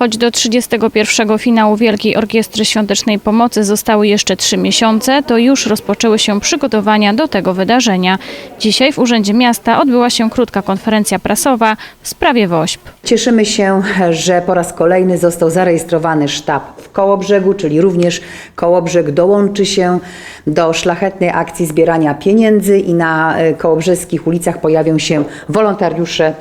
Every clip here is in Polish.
Choć do 31 finału Wielkiej Orkiestry Świątecznej Pomocy zostały jeszcze trzy miesiące, to już rozpoczęły się przygotowania do tego wydarzenia. Dzisiaj w Urzędzie Miasta odbyła się krótka konferencja prasowa w sprawie WOŚP. Cieszymy się, że po raz kolejny został zarejestrowany sztab w Kołobrzegu, czyli również Kołobrzeg dołączy się do szlachetnej akcji zbierania pieniędzy i na e, kołobrzeskich ulicach pojawią się wolontariusze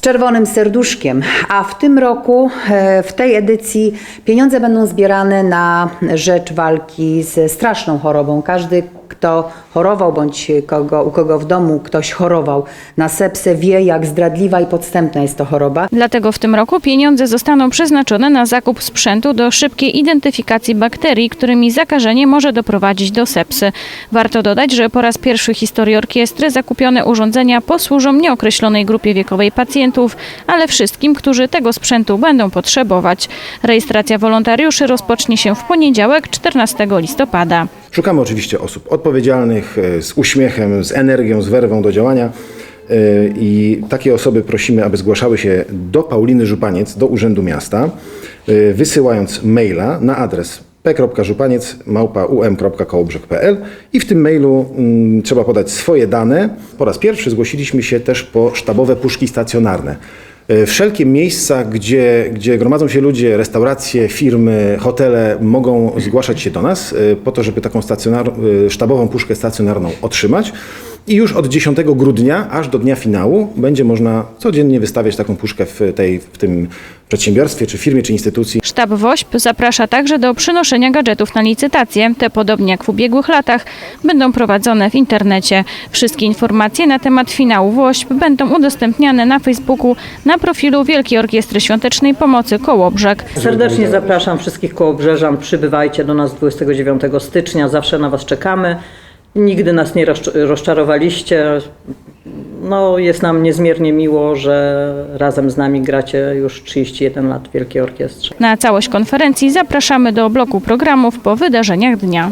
z czerwonym serduszkiem. A w tym roku, e, w tej edycji, pieniądze będą zbierane na rzecz walki ze straszną chorobą. Każdy, kto chorował, bądź kogo, u kogo w domu ktoś chorował na sepsę, wie, jak zdradliwa i podstępna jest to choroba. Dlatego w tym roku pieniądze zostaną przeznaczone na zakup sprzętu do szybkiej identyfikacji bakterii, którymi zakażenie może doprowadzić do sepsy. Warto dodać, że po raz pierwszy w historii orkiestry zakupione urządzenia posłużą nieokreślonej grupie wiekowej pacjentów, ale wszystkim, którzy tego sprzętu będą potrzebować. Rejestracja wolontariuszy rozpocznie się w poniedziałek 14 listopada. Szukamy oczywiście osób odpowiedzialnych, e, z uśmiechem, z energią, z werwą do działania. E, I takie osoby prosimy, aby zgłaszały się do Pauliny Żupaniec, do Urzędu Miasta, e, wysyłając maila na adres p.żupaniec.um.kołobrzeg.pl i w tym mailu mm, trzeba podać swoje dane. Po raz pierwszy zgłosiliśmy się też po sztabowe puszki stacjonarne. E, Wszelkie miejsca, gdzie, gdzie gromadzą się ludzie, restauracje, firmy, hotele mogą zgłaszać się do nas e, po to, żeby taką stacjonar, e, sztabową puszkę stacjonarną otrzymać. I już od 10 grudnia aż do dnia finału będzie można codziennie wystawiać taką puszkę w, tej, w tym przedsiębiorstwie, czy firmie, czy instytucji. Sztab WOŚP zaprasza także do przynoszenia gadżetów na licytację. Te, podobnie jak w ubiegłych latach, będą prowadzone w internecie. Wszystkie informacje na temat finału WOŚP będą udostępniane na Facebooku na profilu Wielkiej Orkiestry Świątecznej Pomocy Kołobrzeg. Serdecznie zapraszam wszystkich kołobrzeżan. Przybywajcie do nas 29 stycznia. Zawsze na Was czekamy. Nigdy nas nie rozcz- rozczarowaliście. No, jest nam niezmiernie miło, że razem z nami gracie już 31 lat w Wielkiej Orkiestrze. Na całość konferencji zapraszamy do bloku programów po wydarzeniach dnia.